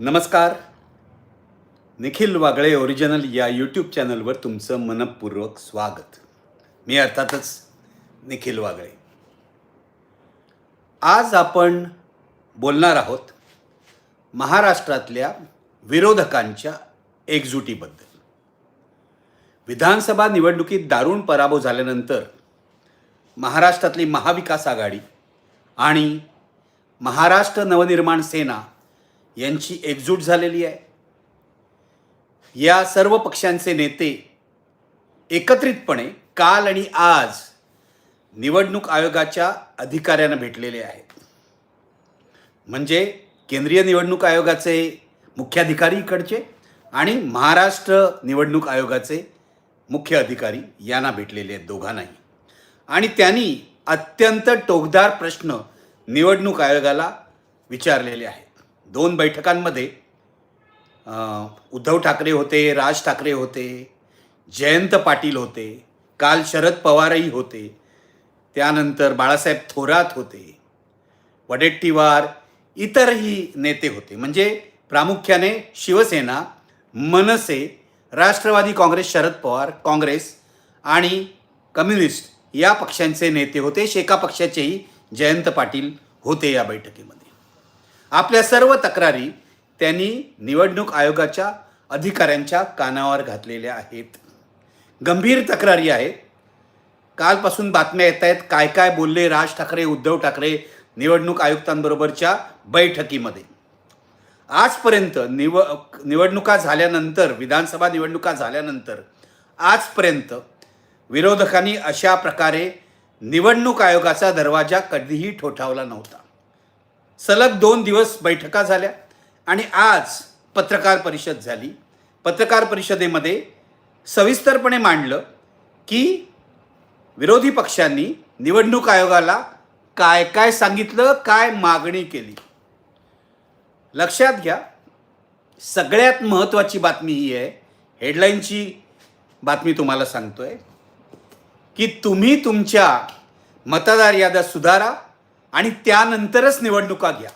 नमस्कार. निखिल वागळे ओरिजिनल या यूट्यूब चॅनलवर तुमचं मनपूर्वक स्वागत. मी अर्थातच निखिल वागळे. आज आपण बोलणार आहोत महाराष्ट्रातल्या विरोधकांच्या एकजुटीबद्दल. विधानसभा निवडणुकीत दारुण पराभव झाल्यानंतर महाराष्ट्रातली महाविकास आघाडी आणि महाराष्ट्र नवनिर्माण सेना यांची एकजूट झालेली आहे. या सर्व पक्षांचे नेते एकत्रितपणे काल आणि आज निवडणूक आयोगाच्या अधिकाऱ्यांना भेटलेले आहेत. म्हणजे केंद्रीय निवडणूक आयोगाचे मुख्याधिकारी इकडचे आणि महाराष्ट्र निवडणूक आयोगाचे मुख्य अधिकारी यांना भेटलेले आहेत दोघांनाही. आणि त्यांनी अत्यंत टोकदार प्रश्न निवडणूक आयोगाला विचारलेले आहेत. दोन बैठकांमध्ये उद्धव ठाकरे होते राज ठाकरे होते जयंत पाटील होते काल शरद पवारही होते त्यानंतर बाळासाहेब थोरात होते वडेट्टीवार इतरही नेते होते. म्हणजे प्रामुख्याने शिवसेना मनसे राष्ट्रवादी काँग्रेस शरद पवार काँग्रेस आणि कम्युनिस्ट या पक्षांचे नेते होते. शेका पक्षाचेही जयंत पाटील होते या बैठकीमध्ये. आपल्या सर्व तक्रारी त्यांनी निवडणूक आयोगाच्या अधिकाऱ्यांच्या कानावर घातलेल्या आहेत. गंभीर तक्रारी आहेत. कालपासून बातम्या येत आहेत काय काय बोलले राज ठाकरे उद्धव ठाकरे निवडणूक आयुक्तांबरोबरच्या बैठकीमध्ये. आजपर्यंत निव निवडणुका झाल्यानंतर विधानसभा निवडणुका झाल्यानंतर आजपर्यंत विरोधकांनी अशा प्रकारे निवडणूक आयोगाचा दरवाजा कधीही ठोठावला नव्हता. सलग दोन दिवस बैठका झाल्या आणि आज पत्रकार परिषद झाली. पत्रकार परिषदेमध्ये सविस्तरपणे मांडलं की विरोधी पक्षांनी निवडणूक आयोगाला काय काय सांगितलं काय मागणी केली. लक्षात घ्या सगळ्यात महत्त्वाची बातमी ही आहे. हेडलाईनची बातमी तुम्हाला सांगतोय की तुम्ही तुमच्या मतदार याद्या सुधारा आणि त्यानंतरच निवडणुका घ्या.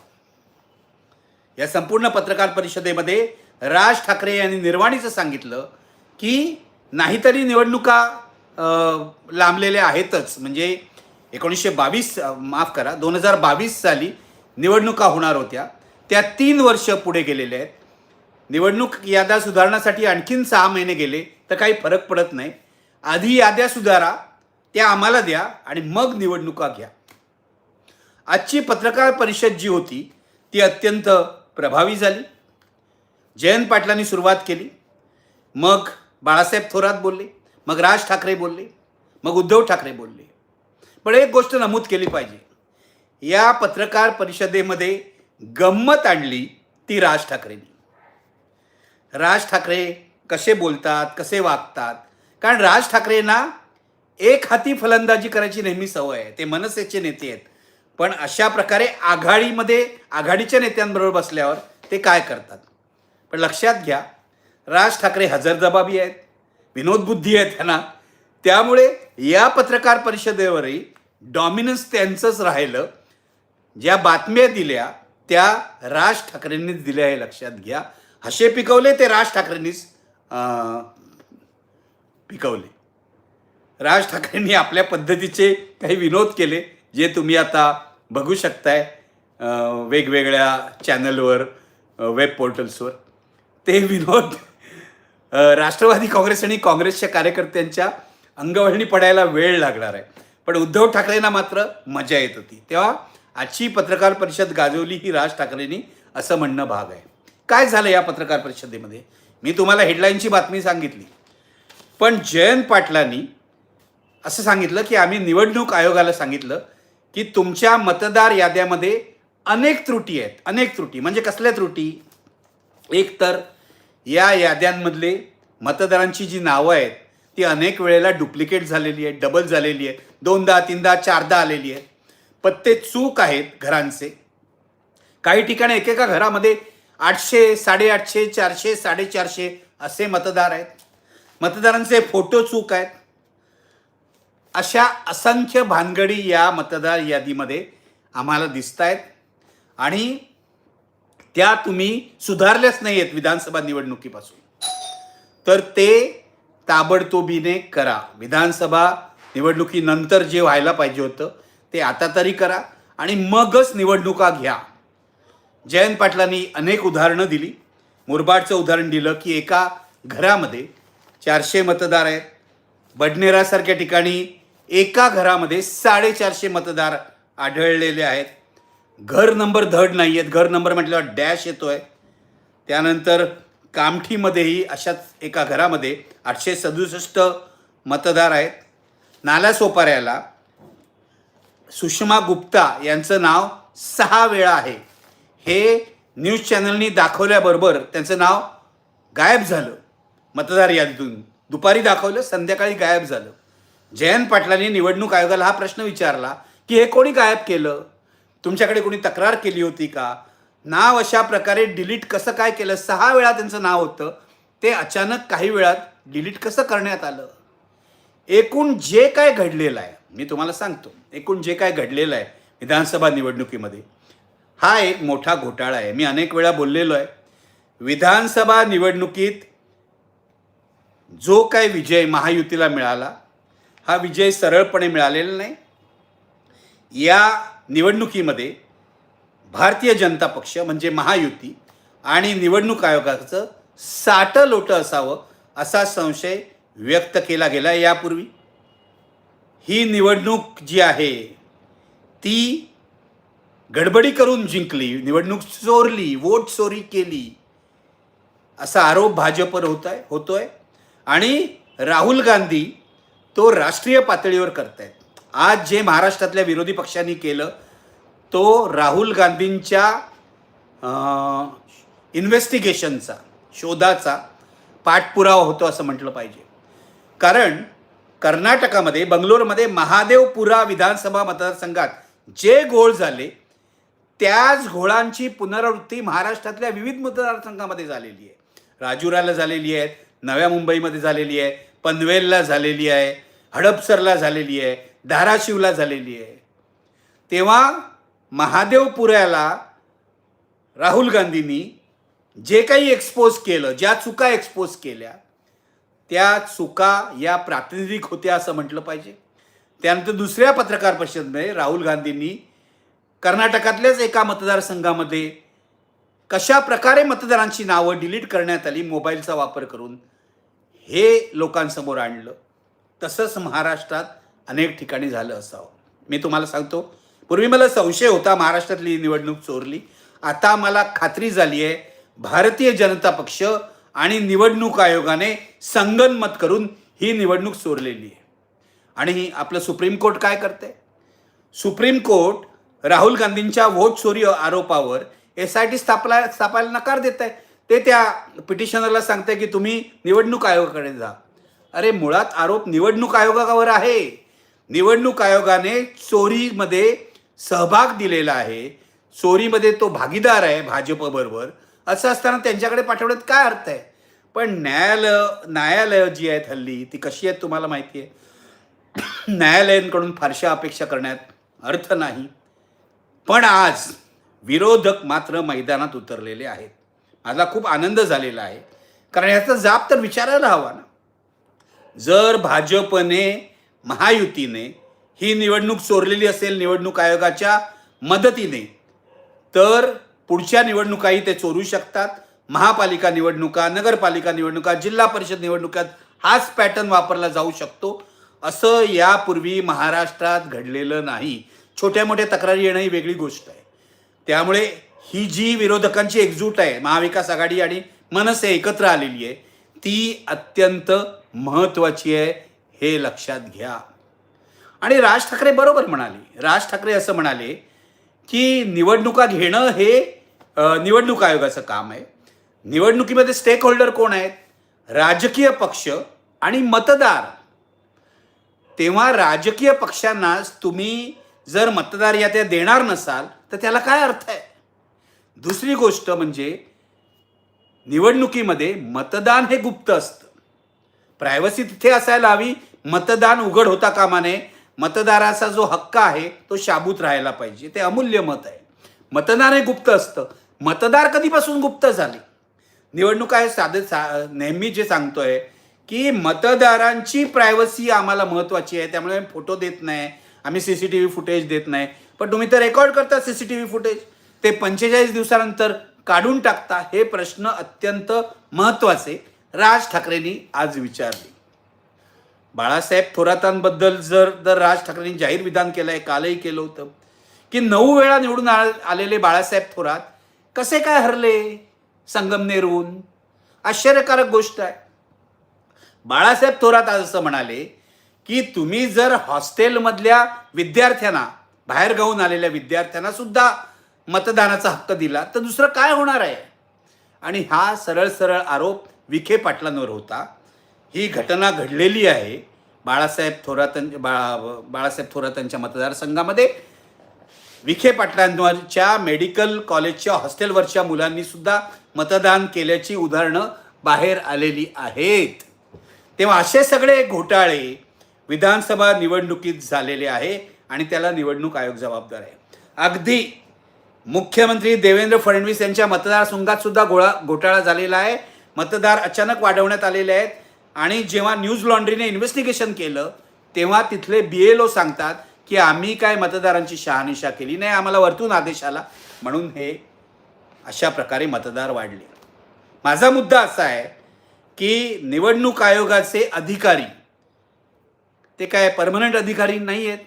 या संपूर्ण पत्रकार परिषदेमध्ये राज ठाकरे यांनी निर्वाणीचं सांगितलं की नाहीतरी निवडणुका लांबलेल्या आहेतच. म्हणजे एकोणीसशे बावीस माफ करा दोन हजार बावीस साली निवडणुका होणार होत्या. त्या तीन वर्ष पुढे गेलेल्या आहेत. निवडणूक याद्या सुधारण्यासाठी आणखीन सहा महिने गेले तर काही फरक पडत नाही. आधी याद्या सुधारा त्या आम्हाला द्या आणि मग निवडणुका घ्या. आजची पत्रकार परिषद जी होती ती अत्यंत प्रभावी झाली. जयंत पाटलांनी सुरुवात केली. मग बाळासाहेब थोरात बोलले मग राज ठाकरे बोलले मग उद्धव ठाकरे बोलले. पण एक गोष्ट नमूद केली पाहिजे. या पत्रकार परिषदेमध्ये गंमत आणली ती राज ठाकरेंनी. राज ठाकरे कसे बोलतात कसे वागतात? कारण राज ठाकरेंना एक हाती फलंदाजी करायची नेहमी सवय आहे. ते मनसेचे नेते आहेत. पण अशा प्रकारे आघाडीमध्ये आघाडीच्या नेत्यांबरोबर बसल्यावर ते काय करतात? पण लक्षात घ्या राज ठाकरे हजरजबाबी आहेत विनोदबुद्धी आहेत त्यांना. त्यामुळे या पत्रकार परिषदेवरही डॉमिनन्स त्यांचंच राहिलं. ज्या बातम्या दिल्या त्या राज ठाकरेंनीच दिल्या हे लक्षात घ्या. हसे पिकवले ते राज ठाकरेंनीच पिकवले. राज ठाकरेंनी आपल्या पद्धतीचे काही विनोद केले जे तुम्ही आता बघू शकताय वेगवेगळ्या चॅनलवर वेब पोर्टल्सवर ते विनोद राष्ट्रवादी काँग्रेस आणि काँग्रेसच्या कार्यकर्त्यांच्या अंगवळणी पडायला वेळ लागणार आहे. पण उद्धव ठाकरेंना मात्र मजा येत होती. तेव्हा आजची पत्रकार परिषद गाजवली ही राज ठाकरेंनी असं म्हणणं भाग आहे. काय झालं या पत्रकार परिषदेमध्ये? मी तुम्हाला हेडलाईनची बातमी सांगितली. पण जयंत पाटलांनी असं सांगितलं की आम्ही निवडणूक आयोगाला सांगितलं की तुमच्या मतदार याद्यामध्ये अनेक त्रुटी आहेत अनेक त्रुटी. म्हणजे कसल्या त्रुटी? एक तर या याद्यांमधले मतदारांची जी नावं आहेत ती अनेक वेळेला डुप्लिकेट झालेली आहेत डबल झालेली आहे दोनदा तीनदा चारदा आलेली आहेत. पत्ते चूक आहेत घरांचे. काही ठिकाणी एकेका घरामध्ये आठशे साडेआठशे चारशे साडेचारशे असे मतदार आहेत. मतदारांचे फोटो चूक आहेत. अशा असंख्य भानगडी या मतदार यादीमध्ये आम्हाला दिसत आहेत आणि त्या तुम्ही सुधारल्याच नाही आहेत विधानसभा निवडणुकीपासून. तर ते ताबडतोबीने करा. विधानसभा निवडणुकीनंतर जे व्हायला पाहिजे होतं ते आता तरी करा आणि मगच निवडणुका घ्या. जयंत पाटलांनी अनेक उदाहरणं दिली. मुरबाडचं उदाहरण दिलं की एका घरामध्ये चारशे मतदार आहेत. बडनेरासारख्या ठिकाणी एका घरामध्ये साडेचारशे मतदार आढळलेले आहेत. घर नंबर धड नाही आहेत घर नंबर म्हटल्यावर डॅश येतो आहे त्यानंतर कामठीमध्येही अशाच एका घरामध्ये आठशे सदुसष्ट मतदार आहेत. नालासोपाऱ्याला सुषमा गुप्ता यांचं नाव सहा वेळा आहे. हे न्यूज चॅनलनी दाखवल्याबरोबर त्यांचं नाव गायब झालं. मतदार यादीतून. दुपारी दाखवलं संध्याकाळी गायब झालं. जयंत पाटलांनी निवडणूक आयोगाला हा प्रश्न विचारला की हे कोणी गायब केलं? तुमच्याकडे कोणी तक्रार केली होती का? नाव अशा प्रकारे डिलीट कसं काय केलं? सहा वेळा त्यांचं नाव होतं. ते अचानक काही वेळात डिलीट कसं करण्यात आलं? एकूण जे काय घडलेलं आहे मी तुम्हाला सांगतो एकूण जे काय घडलेलं आहे विधानसभा निवडणुकीमध्ये हा एक मोठा घोटाळा आहे. मी अनेक वेळा बोललेलो आहे. विधानसभा निवडणुकीत जो काय विजय महायुतीला मिळाला हा विजय सरळपणे मिळालेला नाही. या निवडणुकीमध्ये भारतीय जनता पक्ष म्हणजे महायुती आणि निवडणूक आयोगाचं साटं लोटं असावं असा संशय व्यक्त केला गेला यापूर्वी. ही निवडणूक जी आहे ती गडबडी करून जिंकली निवडणूक चोरली वोट चोरी केली असा आरोप भाजपवर होत आहे होतोय. आणि राहुल गांधी तो राष्ट्रीय पातळीवर करतायत. आज जे महाराष्ट्रातल्या विरोधी पक्षांनी केलं तो राहुल गांधींच्या इन्व्हेस्टिगेशनचा शोधाचा पाठपुरावा होतो असं म्हटलं पाहिजे. कारण कर्नाटकामध्ये बंगलोरमध्ये महादेवपुरा विधानसभा मतदारसंघात जे घोळ झाले त्याच घोळांची पुनरावृत्ती महाराष्ट्रातल्या विविध मतदारसंघामध्ये झालेली आहे. राजुराला झालेली आहे नव्या मुंबईमध्ये झालेली आहे पनवेलला झालेली आहे हडपसरला झालेली आहे धाराशिवला झालेली आहे. तेव्हा महादेवपुऱ्याला राहुल गांधींनी जे काही एक्सपोज केलं ज्या चुका एक्सपोज केल्या त्या चुका या प्रातिनिधिक होत्या असं म्हटलं पाहिजे. त्यानंतर दुसऱ्या पत्रकार परिषदेमध्ये राहुल गांधींनी कर्नाटकातल्याच एका मतदारसंघामध्ये कशा प्रकारे मतदारांची नावं डिलीट करण्यात आली मोबाईलचा वापर करून हे लोकांसमोर आणलं तसंच महाराष्ट्रात अनेक ठिकाणी झालं असावं. मी तुम्हाला सांगतो पूर्वी मला संशय होता महाराष्ट्रातली निवडणूक चोरली. आता मला खात्री झाली आहे भारतीय जनता पक्ष आणि निवडणूक आयोगाने संगनमत करून ही निवडणूक चोरलेली आहे. आणि आपलं सुप्रीम कोर्ट काय करते सुप्रीम कोर्ट राहुल गांधींच्या वोट चोरी आरोपावर एस आय टी स्थापला स्थापायला नकार देत आहे ते त्या पिटिशनरला सांगते की तुम्ही निवडणूक आयोगाकडे जा. अरे मुळात आरोप निवडणूक आयोगावर आहे. निवडणूक आयोगाने चोरीमध्ये सहभाग दिलेला आहे. चोरीमध्ये तो भागीदार आहे भाजपबरोबर. असं असताना त्यांच्याकडे पाठवण्यात काय अर्थ आहे? पण न्यायालय न्यायालयं जी आहेत हल्ली ती कशी आहेत तुम्हाला माहिती आहे? न्यायालयांकडून फारशा अपेक्षा करण्यात अर्थ नाही. पण आज विरोधक मात्र मैदानात उतरलेले आहेत. माझा खूप आनंद झालेला आहे. कारण याचा जाब तर विचारायला हवा ना. जर भाजपने महायुतीने ही निवडणूक चोरलेली असेल निवडणूक आयोगाच्या मदतीने तर पुढच्या निवडणुकाही ते चोरू शकतात. महापालिका निवडणुका नगरपालिका निवडणुका जिल्हा परिषद निवडणुकात हाच पॅटर्न वापरला जाऊ शकतो. असं यापूर्वी महाराष्ट्रात घडलेलं नाही. छोट्या मोठ्या तक्रारी येणं ही वेगळी गोष्ट आहे. त्यामुळे ही जी विरोधकांची एकजूट आहे महाविकास आघाडी आणि मनसे एकत्र आलेली आहे ती अत्यंत महत्त्वाची आहे हे लक्षात घ्या. आणि राज ठाकरे बरोबर म्हणाले राज ठाकरे असं म्हणाले की निवडणुका घेणं हे निवडणूक आयोगाचं काम आहे. निवडणुकीमध्ये स्टेक होल्डर कोण आहेत? राजकीय पक्ष आणि मतदार. तेव्हा राजकीय पक्षांना तुम्ही जर मतदार यात्या देणार नसाल तर त्याला काय अर्थ आहे? दुसरी गोष्ट म्हणजे निवडणुकीमध्ये मतदान हे गुप्त असतं. प्रायव्हसी तिथे असायला हवी. मतदान उघड होता कामा नये. मतदाराचा जो हक्क आहे तो शाबूत राहायला पाहिजे. ते अमूल्य मत आहे. मतदान हे गुप्त असतं. मतदार कधीपासून गुप्त झाले? निवडणूक आहे साधे सा नेहमी जे सांगतोय की मतदारांची प्रायव्हसी आम्हाला महत्त्वाची आहे. त्यामुळे आम्ही फोटो देत नाही. आम्ही C C T V footage देत नाही. पण तुम्ही तर रेकॉर्ड करता C C T V footage ते पंचेचाळीस दिवसानंतर काढून टाकता हे प्रश्न अत्यंत महत्त्वाचे राज ठाकरेंनी आज विचारले. बाळासाहेब थोरातांबद्दल जर जर राज ठाकरेंनी जाहीर विधान केलं आहे कालही केलं होतं की नऊ वेळा निवडून आ- आलेले बाळासाहेब थोरात कसे काय हरले संगमनेरहून आश्चर्यकारक गोष्ट आहे. बाळासाहेब थोरात आज असं म्हणाले की तुम्ही जर हॉस्टेलमधल्या विद्यार्थ्यांना बाहेर गाऊन आलेल्या विद्यार्थ्यांना सुद्धा मतदानाचा हक्क दिला तर दुसरं काय होणार आहे? आणि हा सरळ सरळ आरोप विखे पाटलांवर होता. ही घटना घडलेली आहे बाळासाहेब थोरातां बाळा बाळासाहेब थोरातांच्या मतदारसंघामध्ये. विखे पाटलांवरच्या मेडिकल कॉलेजच्या हॉस्टेलवरच्या मुलांनी सुद्धा मतदान केल्याची उदाहरणं बाहेर आलेली आहेत. तेव्हा असे सगळे घोटाळे विधानसभा निवडणुकीत झालेले आहे आणि त्याला निवडणूक आयोग जबाबदार आहे. अगदी मुख्यमंत्री देवेंद्र फडणवीस यांच्या मतदारसंघात सुद्धा गोळा घोटाळा झालेला आहे. मतदार अचानक वाढवण्यात आलेले आहेत. आणि जेव्हा न्यूज लॉन्ड्रीने इन्व्हेस्टिगेशन केलं तेव्हा तिथले बी एल ओ सांगतात की आम्ही काय मतदारांची शहानिशा केली नाही आम्हाला वरतून आदेश आला. म्हणून हे अशा प्रकारे मतदार वाढले. माझा मुद्दा असा आहे की निवडणूक आयोगाचे अधिकारी ते काय परमनंट अधिकारी नाही आहेत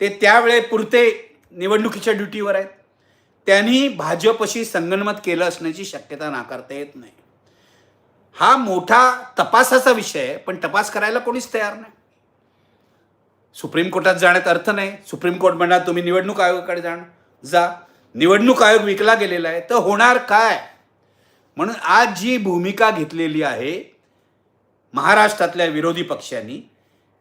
ते त्यावेळे पुरते निवडणुकीच्या ड्युटीवर आहेत. त्यांनी भाजपशी संगनमत केलं असण्याची शक्यता नाकारता येत नाही. हा मोठा तपासाचा विषय आहे पण तपास करायला कोणीच तयार नाही. सुप्रीम कोर्टात जाण्यात अर्थ नाही. सुप्रीम कोर्ट म्हणणार तुम्ही निवडणूक आयोगाकडे जाण जा. निवडणूक आयोग विकला गेलेला आहे तर होणार काय? म्हणून आज जी भूमिका घेतलेली आहे महाराष्ट्रातल्या विरोधी पक्षांनी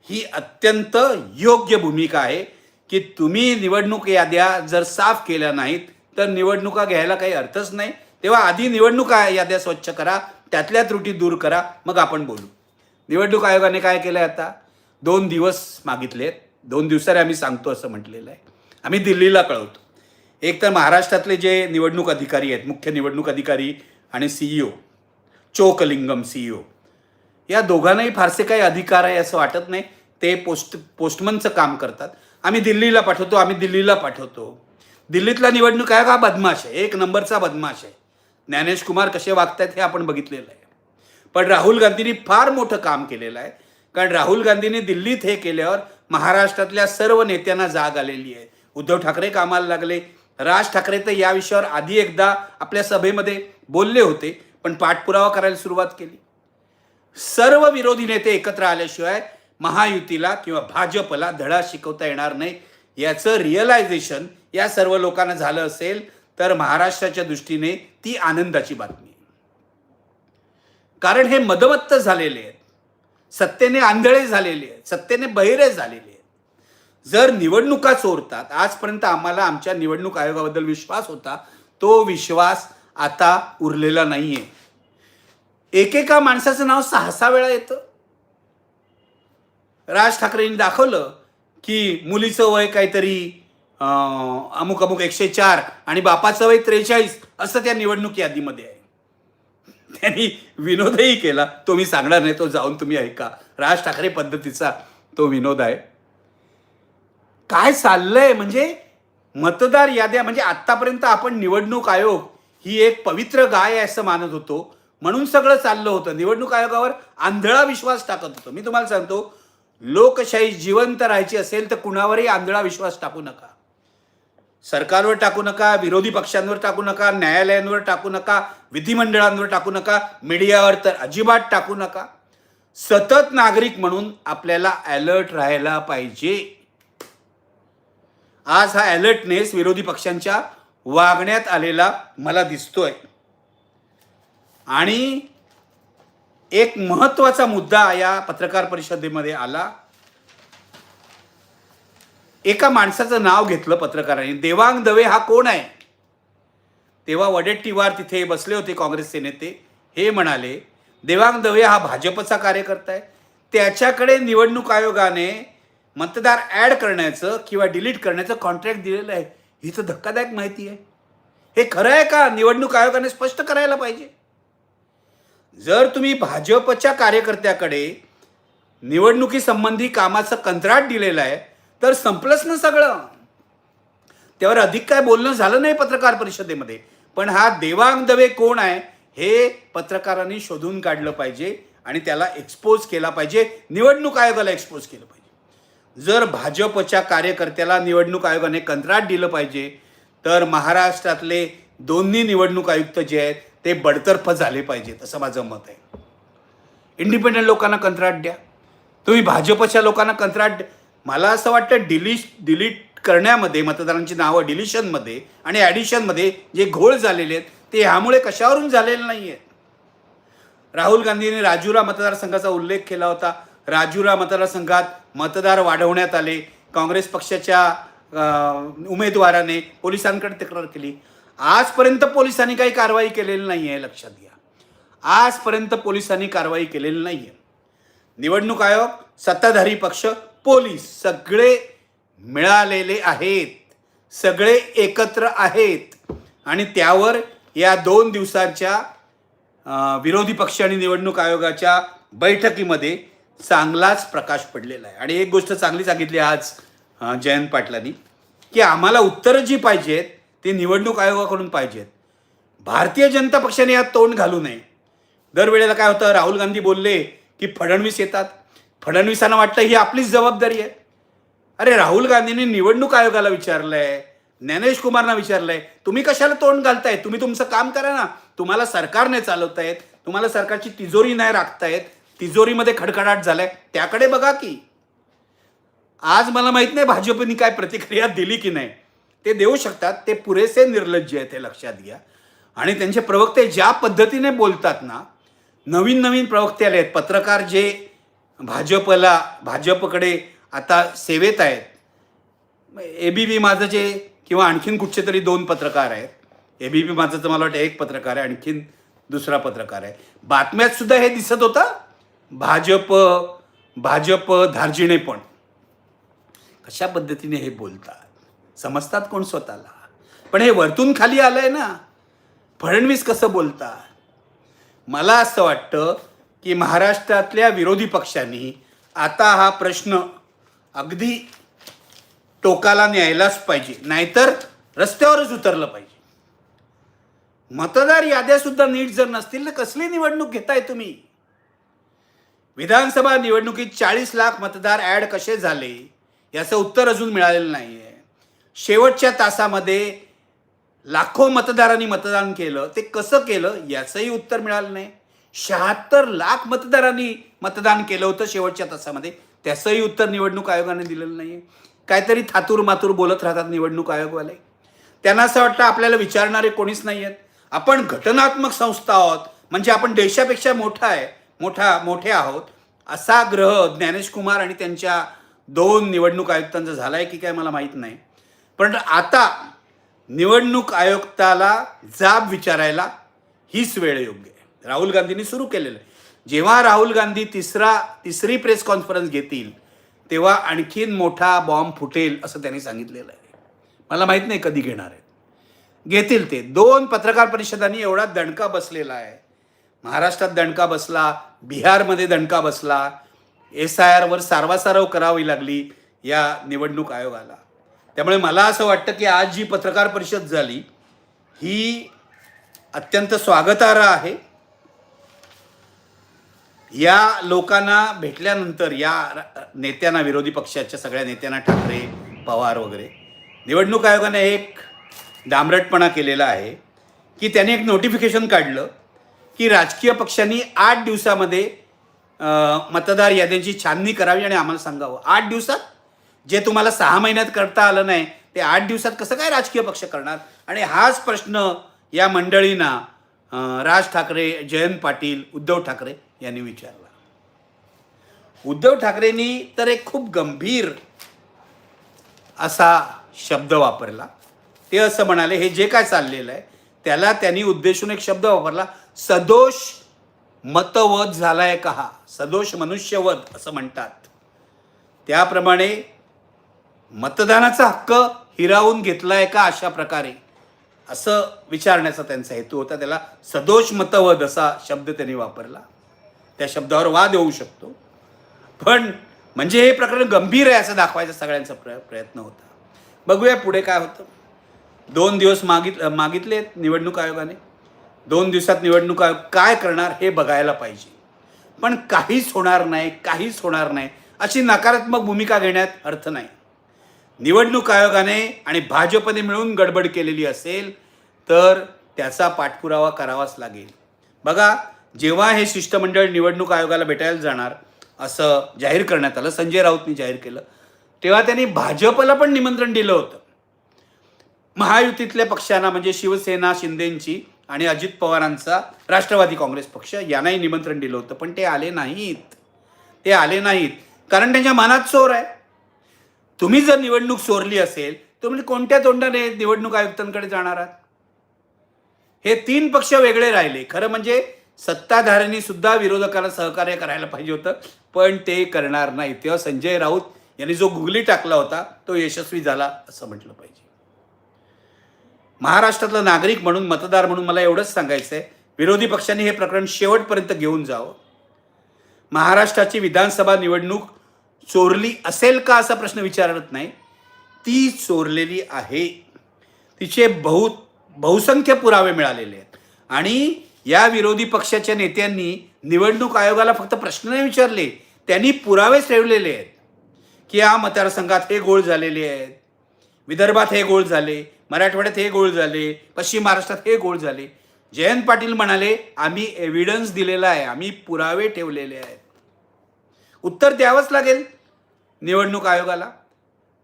ही अत्यंत योग्य भूमिका आहे की तुम्ही निवडणूक याद्या जर साफ केल्या नाहीत तर निवडणुका घ्यायला काही अर्थच नाही. तेव्हा आधी निवडणुका याद्या स्वच्छ करा त्यातल्या त्रुटी दूर करा मग आपण बोलू. निवडणूक आयोगाने काय केलं आहे आता? दोन दिवस मागितलेत दोन दिवसाने आम्ही सांगतो असं म्हटलेलं आहे. आम्ही दिल्लीला कळवतो. एक तर महाराष्ट्रातले जे निवडणूक अधिकारी आहेत मुख्य निवडणूक अधिकारी आणि सीईओ चोकलिंगम सीईओ या दोघांनाही फारसे काही अधिकार आहे असं वाटत नाही. ते पोस्ट पोस्टमनचं काम करतात. आम्ही दिल्लीला पाठवतो आम्ही दिल्लीला पाठवतो. दिल्लीतला निवडणूक आयोग हा बदमाश आहे. एक नंबरचा बदमाश आहे. ज्ञानेश कुमार कसे वागतायत हे आपण बघितलेलं आहे. पण राहुल गांधींनी फार मोठं काम केलेलं आहे. कारण राहुल गांधींनी दिल्लीत हे केल्यावर महाराष्ट्रातल्या सर्व नेत्यांना जाग आलेली आहे. उद्धव ठाकरे कामाला लागले. राज ठाकरे तर या विषयावर आधी एकदा आपल्या सभेमध्ये बोलले होते पण पाठपुरावा करायला सुरुवात केली. सर्व विरोधी नेते एकत्र आल्याशिवाय महायुतीला किंवा भाजपला धडा शिकवता येणार नाही. याचं रिअलायझेशन या सर्व लोकांना झालं असेल तर महाराष्ट्राच्या दृष्टीने ती आनंदाची बातमी कारण हे मदमत्त झालेले आहेत. सत्तेने आंधळे झालेले आहेत. सत्तेने बहिरे झालेले आहेत. जर निवडणुका चोरतात आजपर्यंत आम्हाला आमच्या निवडणूक आयोगाबद्दल विश्वास होता तो विश्वास आता उरलेला नाहीये. एकेका माणसाचं नाव सहा सहा वेळा येतं. राज ठाकरेंनी दाखवलं की मुलीचं वय काहीतरी अमुक अमुक एकशे चार आणि बापाचं वय त्रेचाळीस असं त्या निवडणूक यादीमध्ये आहे. त्यांनी विनोदही केला. तो मी सांगणार नाही तो जाऊन तुम्ही ऐका. राज ठाकरे पद्धतीचा तो विनोद आहे. काय चाललंय? म्हणजे मतदार याद्या म्हणजे आतापर्यंत आपण निवडणूक आयोग ही एक पवित्र गाय आहे असं मानत होतो. म्हणून सगळं चाललं होतं. निवडणूक आयोगावर आंधळा विश्वास टाकत होतो. मी तुम्हाला सांगतो लोकशाही जिवंत राहायची असेल तर कुणावरही आंधळा विश्वास टाकू नका. सरकारवर टाकू नका विरोधी पक्षांवर टाकू नका न्यायालयांवर टाकू नका विधिमंडळांवर टाकू नका मीडियावर तर अजिबात टाकू नका. सतत नागरिक म्हणून आपल्याला अलर्ट राहायला पाहिजे. आज हा अलर्टनेस विरोधी पक्षांच्या वागण्यात आलेला मला दिसतोय. आणि एक महत्त्वाचा मुद्दा या पत्रकार परिषदेमध्ये आला. एका माणसाचं नाव घेतलं पत्रकारांनी. देवांग दवे हा कोण आहे? तेव्हा वडेट्टीवार तिथे बसले होते काँग्रेसचे नेते. हे म्हणाले देवांग दवे हा भाजपचा कार्यकर्ता आहे. त्याच्याकडे निवडणूक आयोगाने मतदार ॲड करण्याचं किंवा डिलीट करण्याचं कॉन्ट्रॅक्ट दिलेलं आहे. ही तर धक्कादायक माहिती आहे. हे खरं आहे का? निवडणूक आयोगाने स्पष्ट करायला पाहिजे. जर तुम्ही भाजपच्या कार्यकर्त्याकडे निवडणुकीसंबंधी कामाचं कंत्राट दिलेलं आहे तर संपलंच ना सगळं. त्यावर अधिक काय बोलणं झालं नाही पत्रकार परिषदेमध्ये. पण हा देवांग दवे कोण आहे हे पत्रकारांनी शोधून काढलं पाहिजे आणि त्याला एक्सपोज केला पाहिजे. निवडणूक आयोगाला एक्सपोज केलं पाहिजे. जर भाजपच्या कार्यकर्त्याला निवडणूक आयोगाने कंत्राट दिलं पाहिजे तर महाराष्ट्रातले दोन्ही निवडणूक आयुक्त जे आहेत ते बडतर्फ झाले पाहिजेत असं माझं मत आहे. इंडिपेंडंट लोकांना कंत्राट द्या. तुम्ही भाजपच्या लोकांना कंत्राट द्या. मला असं वाटतं डिलिश डिलीट करण्यामध्ये मतदारांची नावं डिलिशनमध्ये आणि ॲडिशनमध्ये जे घोळ झालेले आहेत ते ह्यामुळे कशावरून झालेले नाही आहेत राहुल गांधींनी राजुरा मतदारसंघाचा उल्लेख केला होता. राजुरा मतदारसंघात मतदार वाढवण्यात आले. काँग्रेस पक्षाच्या उमेदवाराने पोलिसांकडे तक्रार केली. आजपर्यंत पोलिसांनी काही कारवाई केलेली नाही आहे लक्षात घ्या. आजपर्यंत पोलिसांनी कारवाई केलेली नाही आहे निवडणूक आयोग सत्ताधारी पक्ष पोलीस सगळे मिळालेले आहेत. सगळे एकत्र आहेत. आणि त्यावर या दोन दिवसांच्या विरोधी पक्ष आणि निवडणूक आयोगाच्या बैठकीमध्ये चांगलाच प्रकाश पडलेला आहे. आणि एक गोष्ट चांगली सांगितली आज जयंत पाटलांनी की आम्हाला उत्तरं जी पाहिजेत ते निवडणूक आयोगाकडून पाहिजेत. भारतीय जनता पक्षाने यात तोंड घालू नये. दरवेळेला काय होतं? राहुल गांधी बोलले की फडणवीस येतात. फडणवीसांना वाटतं ही आपलीच जबाबदारी आहे. अरे राहुल गांधींनी निवडणूक आयोगाला विचारलंय. ज्ञानेश कुमारना विचारलंय. तुम्ही कशाला तोंड घालताय? तुम्ही तुमचं काम करा ना. तुम्हाला सरकारने चालवतायत. तुम्हाला सरकारची तिजोरी नाही राखतायत. तिजोरीमध्ये खडखडाट झालाय. त्याकडे बघा की. आज मला माहीत नाही भाजपनी काय प्रतिक्रिया दिली की नाही. ते देऊ शकतात ते पुरेसे निर्लज्ज आहेत हे लक्षात घ्या. आणि त्यांचे प्रवक्ते ज्या पद्धतीने बोलतात ना नवीन नवीन प्रवक्ते आले आहेत. पत्रकार जे भाजपला भाजपकडे आता सेवेत आहेत. ए बी पी माझं जे किंवा आणखीन कुठचे तरी दोन पत्रकार आहेत. ए बी पी माझं तर मला वाटतं एक पत्रकार आहे आणखीन दुसरा पत्रकार आहे. बातम्यात सुद्धा हे दिसत होतं. भाजप भाजप धार्जिणे पण. कशा पद्धतीने हे बोलतात? समजतात कोण स्वतःला? पण हे वरतून खाली आलंय ना फडणवीस कसं बोलतात? मला असं वाटतं की महाराष्ट्रातल्या विरोधी पक्षांनी आता हा प्रश्न अगदी टोकाला न्यायलाच पाहिजे नाहीतर रस्त्यावरच उतरलं पाहिजे. मतदार याद्या सुद्धा नीट जर नसतील तर कसली निवडणूक घेताय तुम्ही? विधानसभा निवडणुकीत चाळीस लाख मतदार ॲड कसे झाले? याचं उत्तर अजून मिळालेलं नाही आहे शेवटच्या तासामध्ये लाखो मतदारांनी मतदान केलं. ते कसं केलं? याचंही उत्तर मिळालं नाही. शहात्तर लाख मतदारांनी मतदान केलं होतं शेवटच्या तासामध्ये. त्याचंही उत्तर निवडणूक आयोगाने दिलेलं नाही आहे काहीतरी थातूर मातूर बोलत राहतात निवडणूक आयोगवाले. त्यांना असं वाटतं आपल्याला विचारणारे कोणीच नाही आहेत आपण घटनात्मक संस्था आहोत. म्हणजे आपण देशापेक्षा मोठा आहे. मोठा मोठे आहोत. असा ग्रह ज्ञानेश कुमार आणि त्यांच्या दोन निवडणूक आयुक्तांचा झाला आहे की काय मला माहीत नाही. पण आता निवडणूक आयुक्ताला जाब विचारायला हीच वेळ योग्य आहे. राहुल गांधींनी सुरू केलेलं आहे. जेव्हा राहुल गांधी तिसरा तिसरी प्रेस कॉन्फरन्स घेतील तेव्हा आणखीन मोठा बॉम्ब फुटेल असं त्यांनी सांगितलेलं आहे. मला माहीत नाही कधी घेणार आहेत. घेतील ते. दोन पत्रकार परिषदांनी एवढा दणका बसलेला आहे. महाराष्ट्रात दणका बसला बिहारमध्ये दणका बसला एस आय आरवर सारवासारव करावी लागली या निवडणूक आयोगाला. त्यामुळे मला असं वाटतं की आज जी पत्रकार परिषद झाली ही अत्यंत स्वागतार्ह आहे. या लोकांना भेटल्यानंतर या नेत्यांना विरोधी पक्षाच्या सगळ्या नेत्यांना ठाकरे पवार वगैरे निवडणूक आयोगाने एक डांबरटपणा केलेला आहे की त्याने एक नोटिफिकेशन काढलं की राजकीय पक्षांनी आठ दिवसामध्ये मतदार याद्यांची छाननी करावी आणि आम्हाला सांगावं. आठ दिवसात जे तुम्हाला सहा महिन्यात करता आलं नाही ते आठ दिवसात कसं काय राजकीय पक्ष करणार? आणि हाच प्रश्न या मंडळींना राज ठाकरे जयंत पाटील उद्धव ठाकरे यांनी विचारला. उद्धव ठाकरेंनी तर एक खूप गंभीर असा शब्द वापरला. ते असं म्हणाले हे जे काय चाललेलं आहे त्याला त्यांनी उद्देशून एक शब्द वापरला सदोष मतवध झालाय का हा? सदोष मनुष्यवध असं म्हणतात. त्याप्रमाणे मतदानाचा हक्क हिरावून घेतला आहे का अशा प्रकारे? असं विचारण्याचा त्यांचा हेतू होता. त्याला सदोष मतवद असा शब्द त्यांनी वापरला. त्या शब्दावर वाद येऊ शकतो. पण म्हणजे हे प्रकरण गंभीर आहे असं दाखवायचा सगळ्यांचा प्र प्रयत्न होता. बघूया पुढे काय होतं. दोन दिवस मागित मागितले निवडणूक आयोगाने. दोन दिवसात निवडणूक आयोग काय करणार हे बघायला पाहिजे. पण काहीच होणार नाही काहीच होणार नाही अशी नकारात्मक भूमिका घेण्यात अर्थ नाही. निवडणूक आयोगाने आणि भाजपने मिळून गडबड केलेली असेल तर त्याचा पाठपुरावा करावाच लागेल. बघा जेव्हा हे शिष्टमंडळ निवडणूक आयोगाला भेटायला जाणार असं जाहीर करण्यात आलं संजय राऊतनी जाहीर केलं तेव्हा त्यांनी भाजपला पण निमंत्रण दिलं होतं. महायुतीतल्या पक्षांना म्हणजे शिवसेना शिंदेंची आणि अजित पवारांचा राष्ट्रवादी काँग्रेस पक्ष यांनाही निमंत्रण दिलं होतं पण ते आले नाहीत. ते आले नाहीत. कारण त्यांच्या मनात चोर आहे. तुम्ही जर निवडणूक चोरली असेल तर म्हणजे कोणत्या तोंडाने निवडणूक आयुक्तांकडे जाणार आहात? हे तीन पक्ष वेगळे राहिले. खरं म्हणजे सत्ताधाऱ्यांनी सुद्धा विरोधकाला सहकार्य करायला पाहिजे होतं पण ते करणार नाही तेव्हा संजय राऊत यांनी जो गुगली टाकला होता तो यशस्वी झाला असं म्हटलं पाहिजे. महाराष्ट्रातला नागरिक म्हणून मतदार म्हणून मला एवढंच सांगायचं आहे विरोधी पक्षांनी हे प्रकरण शेवटपर्यंत घेऊन जावं. महाराष्ट्राची विधानसभा निवडणूक चोरली असेल का असा प्रश्न विचारत नाही. ती चोरलेली आहे. तिचे बहु बहुसंख्य पुरावे मिळालेले आहेत. आणि या विरोधी पक्षाच्या नेत्यांनी निवडणूक आयोगाला फक्त प्रश्न नाही विचारले त्यांनी पुरावेच ठेवलेले आहेत. की या मतदारसंघात हे गोळ झालेले आहेत विदर्भात हे गोळ झाले मराठवाड्यात हे गोळ झाले पश्चिम महाराष्ट्रात हे गोळ झाले. जयंत पाटील म्हणाले आम्ही एव्हिडन्स दिलेला आहे आम्ही पुरावे ठेवलेले आहेत. उत्तर द्यावंच लागेल. निवडणूक आयोगाला.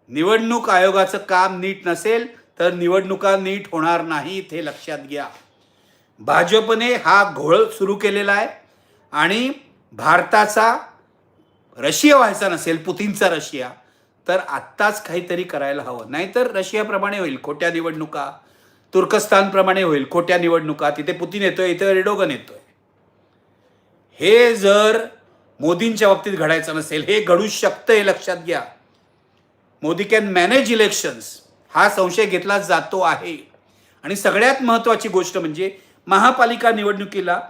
निवडणूक आयोगाचं काम नीट नसेल तर निवडणुका नीट होणार नाहीत हे लक्षात घ्या. भाजपने हा घोळ सुरू केलेला आहे आणि भारताचा रशिया व्हायचा नसेल पुतीनचा रशिया तर आत्ताच काहीतरी करायला हवं. नाहीतर रशियाप्रमाणे होईल खोट्या निवडणुका तुर्कस्तानप्रमाणे होईल खोट्या निवडणुका तिथे पुतीन येतोय इथे रेडोगन येतोय. हे जर मोदींच्या बाबतीत घडायचं नसेल हे घडू शकतं हे लक्षात घ्या. मोदी कॅन मॅनेज इलेक्शन्स हा संशय घेतला जातो आहे. आणि सगळ्यात महत्त्वाची गोष्ट म्हणजे महापालिका निवडणुकीला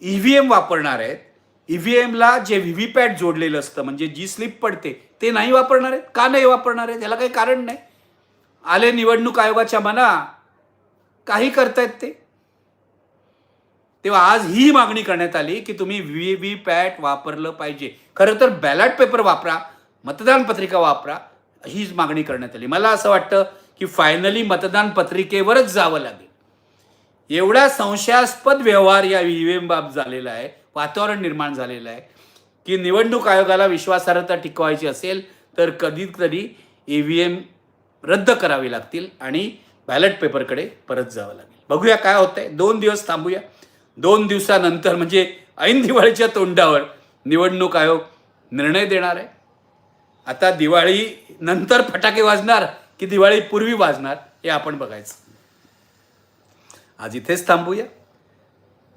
ई व्ही एम वापरणार आहेत. ई व्ही एमला जे व्ही व्ही पॅट जोडलेलं असतं म्हणजे जी स्लिप पडते ते नाही वापरणार आहेत? का नाही वापरणार आहेत? याला काही कारण नाही. आले निवडणूक आयोगाच्या मना. काही करतायत ते? तेव्हा आज ही मागणी करण्यात आली की तुम्ही व्ही व्ही पॅट वापरलं पाहिजे. खरं तर बॅलट पेपर वापरा मतदान पत्रिका वापरा हीच मागणी करण्यात आली. मला असं वाटतं की फायनली मतदान पत्रिकेवरच जावं लागेल. एवढा संशयास्पद व्यवहार या व्ही व्ही एम बाब झालेला आहे वातावरण निर्माण झालेलं आहे की निवडणूक आयोगाला विश्वासार्हता टिकवायची असेल तर कधीतरी ई व्ही एम रद्द करावी लागतील आणि बॅलेट पेपरकडे परत जावं लागेल. बघूया काय होतंय. दोन दिवस थांबूया. दोन दिवसानंतर म्हणजे ऐन दिवाळीच्या तोंडावर निवडणूक आयोग निर्णय देणार आहे. आता दिवाळी नंतर फटाके वाजणार की दिवाळी पूर्वी वाजणार हे आपण बघायचं. आज इथेच थांबूया.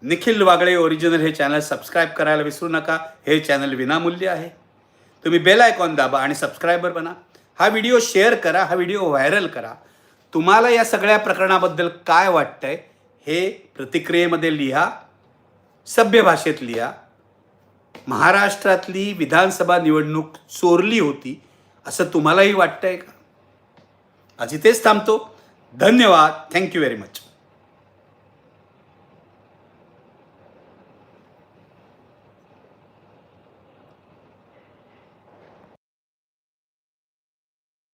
निखिल वागळे ओरिजिनल हे चॅनल सबस्क्राईब करायला विसरू नका. हे चॅनल विनामूल्य आहे. तुम्ही बेल आयकॉन दाबा आणि सबस्क्रायबर बना. हा व्हिडिओ शेअर करा हा व्हिडिओ व्हायरल करा. तुम्हाला या सगळ्या प्रकरणाबद्दल काय वाटतंय? हे प्रतिक्रियेमध्ये लिहा सभ्य भाषेत लिहा. महाराष्ट्रातली विधानसभा निवडणूक चोरली होती असं तुम्हालाही वाटतंय का? आज इथेच थांबतो. धन्यवाद. Thank you very much